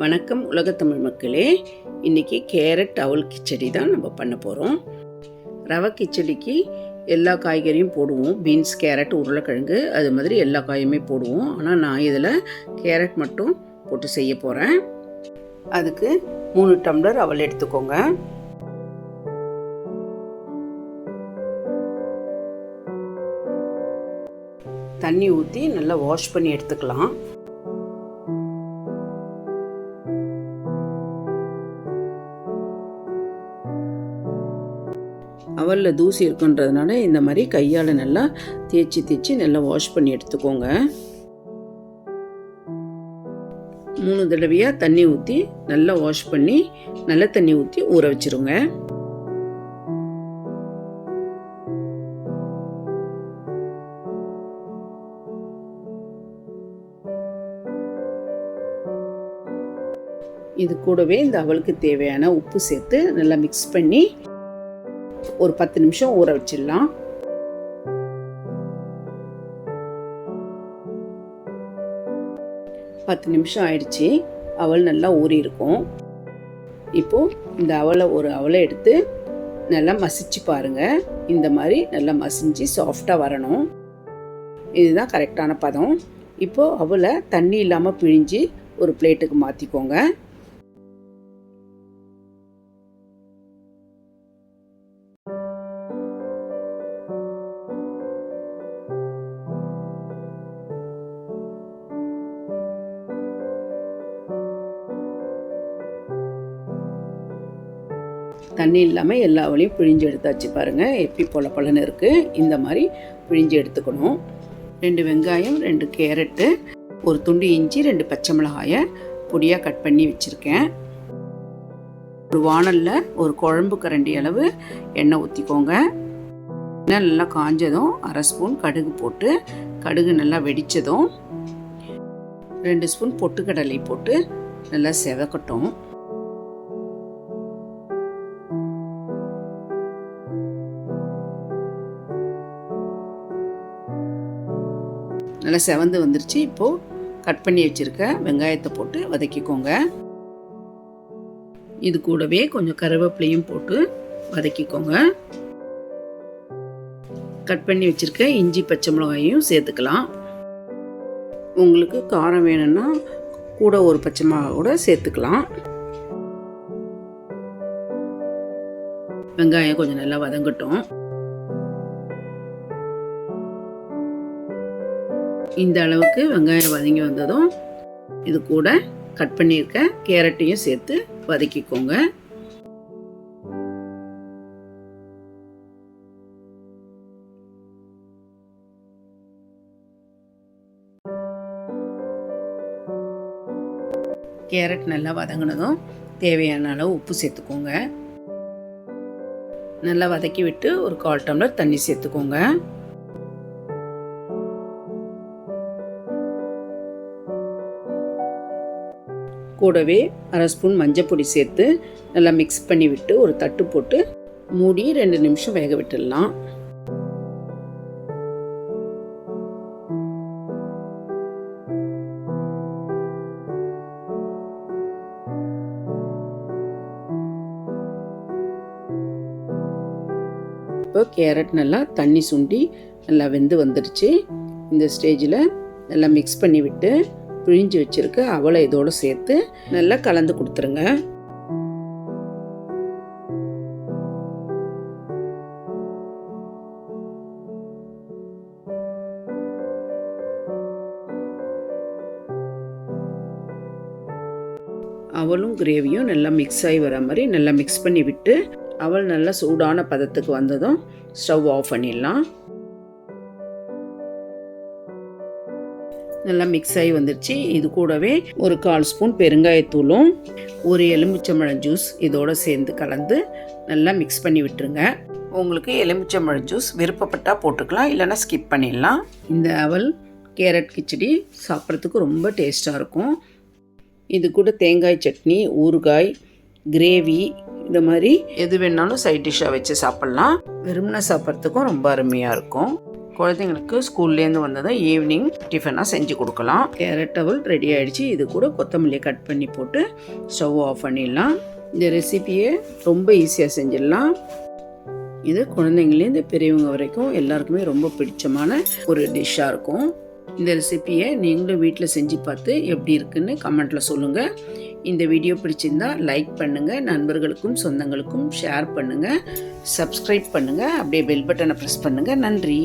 வணக்கம் உலகத்தமிழ் மக்களே. இன்றைக்கி கேரட் அவல் கிச்சடி தான் நம்ம பண்ண போகிறோம் ரவை கிச்சடிக்கு எல்லா காய்கறியும் போடுவோம். பீன்ஸ் கேரட் உருளைக்கிழங்கு அது மாதிரி எல்லா காயுமே போடுவோம். ஆனால் நான் இதில் கேரட் மட்டும் போட்டு செய்ய போகிறேன் அதுக்கு மூணு டம்ளர் அவல் எடுத்துக்கோங்க. தண்ணி ஊற்றி நல்லா வாஷ் பண்ணி எடுத்துக்கலாம். டவலில் தூசி இருக்குன்றதுனால இந்த மாதிரி கையால் நல்லா தேய்ச்சி தேய்ச்சி நல்லா வாஷ் பண்ணி எடுத்துக்கோங்க. மூணு தடவையாக தண்ணி ஊற்றி நல்லா வாஷ் பண்ணி நல்ல தண்ணி ஊற்றி ஊற வச்சிருங்க. இது கூடவே இந்த அவலுக்கு தேவையான உப்பு சேர்த்து நல்லா மிக்ஸ் பண்ணி ஒரு பத்து நிமிஷம் ஊற வச்சிடலாம். பத்து நிமிஷம் ஆயிடுச்சு. அவள் நல்லா ஊறி இருக்கும். இப்போது இந்த அவளை ஒரு அவளை எடுத்து நல்லா மசிச்சு பாருங்க. இந்த மாதிரி நல்லா மசிஞ்சு சாஃப்டாக வரணும். இதுதான் கரெக்டான பதம். இப்போது அவளை தண்ணி இல்லாமல் பிழிஞ்சு ஒரு பிளேட்டுக்கு மாற்றிக்கோங்க தண்ணி இல்லாமல் எல்லா வழியும் பிழிஞ்சு எடுத்தாச்சு பாருங்கள் எப்படி பொல பொலன்னு இருக்குது இந்த மாதிரி பிழிஞ்சு எடுத்துக்கணும். ரெண்டு வெங்காயம் ரெண்டு கேரட்டு ஒரு துண்டு இஞ்சி ரெண்டு பச்சை மிளகாயை பொடியாக கட் பண்ணி வச்சுருக்கேன். ஒரு வானலில் ஒரு குழம்பு கரண்டி அளவு எண்ணெய் ஊற்றிக்கோங்க எண்ணெய் நல்லா காஞ்சதும் அரை ஸ்பூன் கடுகு போட்டு கடுகு நல்லா வெடித்ததும் ரெண்டு ஸ்பூன் பொட்டுக்கடலை போட்டு நல்லா செவக்கட்டும். நல்லா செவந்து வந்துருச்சு. இப்போது கட் பண்ணி வச்சுருக்க வெங்காயத்தை போட்டு வதக்கிக்கோங்க. இது கூடவே கொஞ்சம் கருவேப்பிலையும் போட்டு வதக்கிக்கோங்க. கட் பண்ணி வச்சுருக்க இஞ்சி பச்சை மிளகாயும் சேர்த்துக்கலாம். உங்களுக்கு காரம் வேணும்னா கூட ஒரு பச்சை மிளகா கூட சேர்த்துக்கலாம். வெங்காயம் கொஞ்சம் நல்லா வதங்கட்டும். இந்த அளவுக்கு வெங்காயம் வதங்கி வந்ததும் இது கூட கட் பண்ணியிருக்க கேரட்டையும் சேர்த்து வதக்கிக்கோங்க. கேரட் நல்லா வதங்கினதும் தேவையான அளவு உப்பு சேர்த்துக்கோங்க. நல்லா வதக்கி விட்டு ஒரு கால் டம்ளர் தண்ணி சேர்த்துக்கோங்க. கூடவே அரை ஸ்பூன் மஞ்சப்பொடி சேர்த்து நல்லா மிக்ஸ் பண்ணி விட்டு ஒரு தட்டு போட்டு மூடி ரெண்டு நிமிஷம் வேக விட்டுடலாம். இப்போ கேரட் நல்லா தண்ணி சுண்டி நல்லா வெந்து வந்துடுச்சு. இந்த ஸ்டேஜில் நல்லா மிக்ஸ் பண்ணி விட்டு பிழிஞ்சு வச்சுருக்கு. அவளை இதோடு சேர்த்து நல்லா கலந்து கொடுத்துருங்க. அவளும் கிரேவியும் நல்லா மிக்ஸ் ஆகி வர மாதிரி நல்லா மிக்ஸ் பண்ணி விட்டு அவள் நல்லா சூடான பதத்துக்கு வந்ததும் ஸ்டவ் ஆஃப் பண்ணிடலாம். நல்லா மிக்ஸ் ஆகி வந்துருச்சு. இது கூடவே ஒரு கால் ஸ்பூன் பெருங்காயத்தூளும் ஒரு எலுமிச்சம்பழம் ஜூஸ் இதோட சேர்ந்து கலந்து நல்லா மிக்ஸ் பண்ணி விட்டுருங்க. உங்களுக்கு எலுமிச்சம்பழம் ஜூஸ் விருப்பப்பட்டால் போட்டுக்கலாம் இல்லைன்னா ஸ்கிப் பண்ணிடலாம். இந்த அவல் கேரட் கிச்சடி சாப்பிட்றதுக்கு ரொம்ப டேஸ்ட்டாக இருக்கும். இது கூட தேங்காய் சட்னி ஊறுகாய் கிரேவி இந்த மாதிரி எது வேணாலும் சைட் டிஷ்ஷாக வச்சு சாப்பிட்லாம். விரும்பின சாப்பிட்றதுக்கும் ரொம்ப அருமையாக இருக்கும். குழந்தைங்களுக்கு ஸ்கூல்லேருந்து வந்ததை ஈவினிங் டிஃபனாக செஞ்சு கொடுக்கலாம். கேரட் டவல் ரெடி ஆகிடுச்சு இது கூட கொத்தமல்லி கட் பண்ணி போட்டு ஸ்டவ் ஆஃப் பண்ணிடலாம். இந்த ரெசிபியை ரொம்ப ஈஸியாக செஞ்சிடலாம். இது குழந்தைங்கலேருந்து பெரியவங்க வரைக்கும் எல்லாருக்குமே ரொம்ப பிடிச்சமான ஒரு டிஷ்ஷாக இருக்கும். இந்த ரெசிபியை நீங்களும் வீட்டில் செஞ்சு பார்த்து எப்படி இருக்குன்னு கமெண்ட்டில் சொல்லுங்கள் இந்த வீடியோ பிடிச்சிருந்தா லைக் பண்ணுங்கள் நண்பர்களுக்கும் சொந்தங்களுக்கும் ஷேர் பண்ணுங்கள் சப்ஸ்கிரைப் பண்ணுங்கள் அப்படியே பெல் பட்டனை ப்ரெஸ் பண்ணுங்கள் நன்றி.